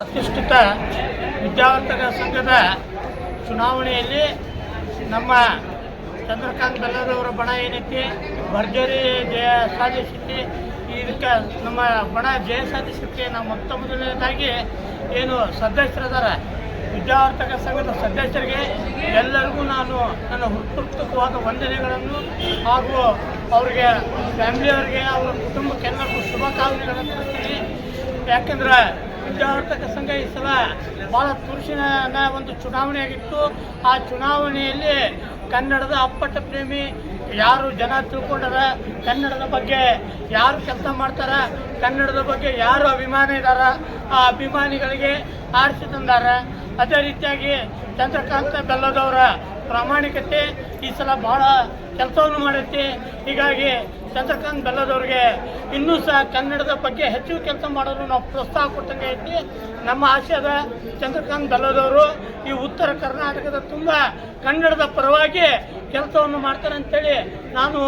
ಪ್ರತಿಷ್ಠಿತ ವಿದ್ಯಾವಂತರ ಸಂಘದ ಚುನಾವಣೆಯಲ್ಲಿ ನಮ್ಮ ಚಂದ್ರಕಾಂತ್ ಬೆಲ್ಲದವರ ಬಣ ಏನೈತಿ, ಭರ್ಜರಿ ಜಯ ಸಾಧಿಸೈತಿ ಇದಕ್ಕೆ ನಮ್ಮ ಬಣ ಜಯ ಸಾಧಿಸಕ್ಕೆ ನಾವು ಮೊತ್ತ ಮೊದಲನೇದಾಗಿ ಏನು ಸದಸ್ಯರದಾರ ವಿದ್ಯಾವರ್ತಕ ಸಂಘದ ಸದಸ್ಯರಿಗೆ ಎಲ್ಲರಿಗೂ ನಾನು ನನ್ನ ಹೃತ್ಪೂರ್ವಕವಾದ ವಂದನೆಗಳನ್ನು ಹಾಗೂ ಅವರಿಗೆ, ಫ್ಯಾಮಿಲಿಯವರಿಗೆ, ಅವರ ಕುಟುಂಬಕ್ಕೆಲ್ಲರಿಗೂ ಶುಭಕಾಮನೆಗಳನ್ನು ಕೊಡ್ತೀನಿ ಯಾಕಂದ್ರೆ ವಿದ್ಯಾವರ್ತಕ ಸಂಘ ಈ ಸಲ ಭಾಳ ತುರುಷಿನ ಒಂದು ಚುನಾವಣೆ ಆಗಿತ್ತು. ಆ ಚುನಾವಣೆಯಲ್ಲಿ ಕನ್ನಡದ ಅಪ್ಪಟ ಪ್ರೇಮಿ ಯಾರು ಜನ ತಿಳ್ಕೊಂಡಾರ? ಕನ್ನಡದ ಬಗ್ಗೆ ಯಾರು ಕೆಲಸ ಮಾಡ್ತಾರ? ಕನ್ನಡದ ಬಗ್ಗೆ ಯಾರು ಅಭಿಮಾನಿ ಇದ್ದಾರ ಆ ಅಭಿಮಾನಿಗಳಿಗೆ ಆರಿಸಿ ತಂದಾರ. ಅದೇ ರೀತಿಯಾಗಿ ಚಂದ್ರಕಾಂತ ಬೆಲ್ಲದವರ ಪ್ರಾಮಾಣಿಕತೆ ಈ ಸಲ ಭಾಳ ಕೆಲಸವನ್ನು ಮಾಡುತ್ತೆ. ಹೀಗಾಗಿ ಚಂದ್ರಕಾಂತ್ ಬೆಲ್ಲದವ್ರಿಗೆ ಇನ್ನೂ ಸಹ ಕನ್ನಡದ ಬಗ್ಗೆ ಹೆಚ್ಚು ಕೆಲಸ ಮಾಡಲು ನಾವು ಪ್ರೋತ್ಸಾಹ ಕೊಟ್ಟಂಗೆ ಐತಿ. ನಮ್ಮ ಆಶಯದ ಚಂದ್ರಕಾಂತ್ ಬೆಲ್ಲದವರು ಈ ಉತ್ತರ ಕರ್ನಾಟಕದ ತುಂಬ ಕನ್ನಡದ ಪರವಾಗಿ ಕೆಲಸವನ್ನು ಮಾಡ್ತಾರೆ ಅಂತೇಳಿ ನಾನು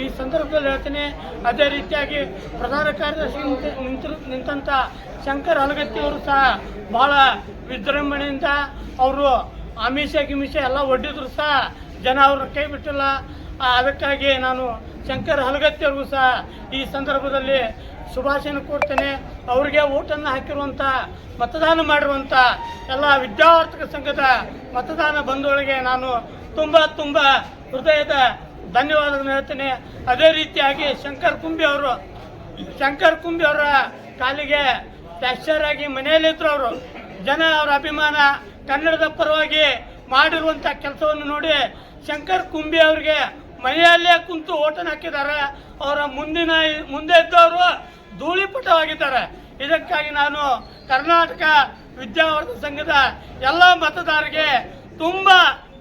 ಈ ಸಂದರ್ಭದಲ್ಲಿ ಹೇಳ್ತೀನಿ. ಅದೇ ರೀತಿಯಾಗಿ ಪ್ರಧಾನ ಕಾರ್ಯದರ್ಶಿ ನಿಂತ ನಿಂತಂಥ ಶಂಕರ್ ಅಲಗತ್ತಿಯವರು ಸಹ ಭಾಳ ವಿಜೃಂಭಣೆಯಿಂದ ಅವರು ಆಮಿಷ ಗಿಮಿಷ ಎಲ್ಲ ಒಡ್ಡಿದ್ರು ಸಹ ಜನ ಅವ್ರನ್ನ ಕೈ ಬಿಟ್ಟಿಲ್ಲ. ಅದಕ್ಕಾಗಿ ನಾನು ಶಂಕರ್ ಹಲಗತ್ತಿಯವ್ರಿಗೂ ಸಹ ಈ ಸಂದರ್ಭದಲ್ಲಿ ಶುಭಾಶಯನ ಕೊಡ್ತೇನೆ ಅವರಿಗೆ ಓಟನ್ನು ಹಾಕಿರುವಂಥ ಮತದಾನ ಮಾಡಿರುವಂಥ ಎಲ್ಲ ವಿದ್ಯಾವರ್ಧಕ ಸಂಘದ ಮತದಾನ ಬಂಧುಗಳಿಗೆ ನಾನು ತುಂಬ ತುಂಬ ಹೃದಯದ ಧನ್ಯವಾದಗಳನ್ನು ಹೇಳ್ತೇನೆ. ಅದೇ ರೀತಿಯಾಗಿ ಶಂಕರ್ ಕುಂಬಿ ಅವರು, ಶಂಕರ್ ಕುಂಬಿ ಅವರ ಕಾಲಿಗೆ ಟ್ಯಾಕ್ಸರ್ ಆಗಿ ಮನೆಯಲ್ಲಿದ್ದರು ಅವರು. ಜನ ಅವರ ಅಭಿಮಾನ ಕನ್ನಡದ ಪರವಾಗಿ ಮಾಡಿರುವಂಥ ಕೆಲಸವನ್ನು ನೋಡಿ ಶಂಕರ್ ಕುಂಬಿ ಅವರಿಗೆ ಮನೆಯಲ್ಲೇ ಕುಂತು ಓಟನ್ ಹಾಕಿದ್ದಾರೆ. ಅವರ ಮುಂದಿನ ಮುಂದೆ ಇದ್ದವರು ಧೂಳಿಪಟವಾಗಿದ್ದಾರೆ. ಇದಕ್ಕಾಗಿ ನಾನು ಕರ್ನಾಟಕ ವಿದ್ಯಾವರ್ಧ ಸಂಘದ ಎಲ್ಲ ಮತದಾರರಿಗೆ ತುಂಬ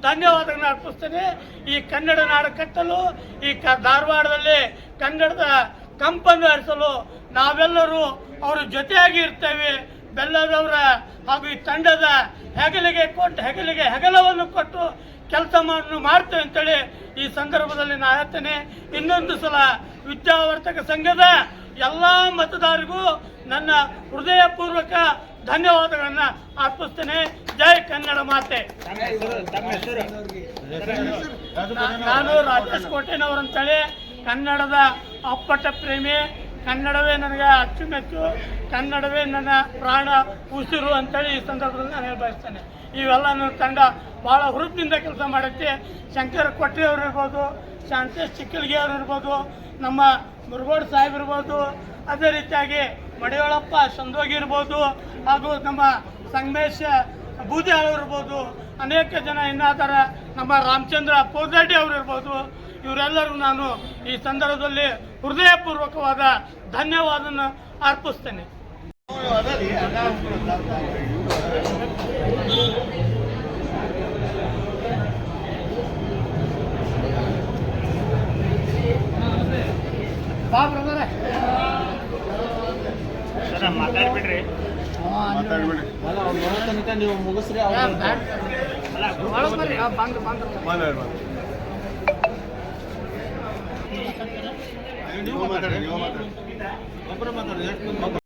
ಧನ್ಯವಾದಗಳನ್ನು ಅರ್ಪಿಸ್ತೇನೆ. ಈ ಕನ್ನಡ ನಾಡು ಕಟ್ಟಲು, ಈ ಕ ಧಾರವಾಡದಲ್ಲಿ ಕನ್ನಡದ ಕಂಪನ್ನು ಹರಿಸಲು ನಾವೆಲ್ಲರೂ ಅವರ ಜೊತೆಯಾಗಿ ಇರ್ತೇವೆ. ಬೆಲ್ಲದವರ ಹಾಗೂ ಈ ತಂಡದ ಹೆಗಲಿಗೆ ಕೊಟ್ಟು ಹೆಗಲಿಗೆ ಹೆಗಲವನ್ನು ಕೊಟ್ಟು ಕೆಲಸ ಮಾಡಲು ಮಾಡ್ತೇವೆ ಅಂತೇಳಿ ಈ ಸಂದರ್ಭದಲ್ಲಿ ನಾನು ಹೇಳ್ತೇನೆ. ಇನ್ನೊಂದು ಸಲ ವಿದ್ಯಾವರ್ತಕ ಸಂಘದ ಎಲ್ಲ ಮತದಾರರಿಗೂ ನನ್ನ ಹೃದಯಪೂರ್ವಕ ಧನ್ಯವಾದಗಳನ್ನು ಅರ್ಪಿಸ್ತೇನೆ. ಜೈ ಕನ್ನಡ ಮಾತೆ. ನಾನು ರಾಜೇಶ್ ಕೋಟೆನವರಂತೇಳಿ ಕನ್ನಡದ ಅಪ್ಪಟ ಪ್ರೇಮಿ. ಕನ್ನಡವೇ ನನಗೆ ಅಚ್ಚುಮೆಚ್ಚು, ಕನ್ನಡವೇ ನನ್ನ ಪ್ರಾಣ ಉಸಿರು ಅಂತೇಳಿ ಈ ಸಂದರ್ಭದಲ್ಲಿ ನಾನು ಹೇಳಿ ಬಯಸ್ತೇನೆ ಇವೆಲ್ಲ ನನ್ನ ತಂಡ ಭಾಳ ಹುರುಪಿನಿಂದ ಕೆಲಸ ಮಾಡುತ್ತೆ. ಶಂಕರ ಕೊಟ್ಟಿಯವರು ಇರ್ಬೋದು, ಶಾಂತೇಶ್ ಚಿಕ್ಕಲ್ಗಿ ಅವರು ಇರ್ಬೋದು, ನಮ್ಮ ಮುರುಗೋಡ್ ಸಾಹೇಬ್ ಇರ್ಬೋದು, ಅದೇ ರೀತಿಯಾಗಿ ಮಡಿಯೊಳಪ್ಪ ಸಂದೋಗಿ ಇರ್ಬೋದು, ಹಾಗೂ ನಮ್ಮ ಸಂಗಮೇಶ್ ಬೂದಿಯಾಳು ಇರ್ಬೋದು ಅನೇಕ ಜನ ಇನ್ನಾದರ ನಮ್ಮ ರಾಮಚಂದ್ರ ಪೋದಡ್ಡಿ ಅವರು ಇರ್ಬೋದು. ಇವರೆಲ್ಲರೂ ನಾನು ಈ ಸಂದರ್ಭದಲ್ಲಿ ಹೃದಯಪೂರ್ವಕವಾದ ಧನ್ಯವಾದನ ಅರ್ಪಿಸ್ತೇನೆ. ಮಾತಾಡ್ಬಿಡ್ರಿ. ಮಾತಾಡ್ಬೇಡಿ. ನೀವು ಮುಗಿಸ್ರಿ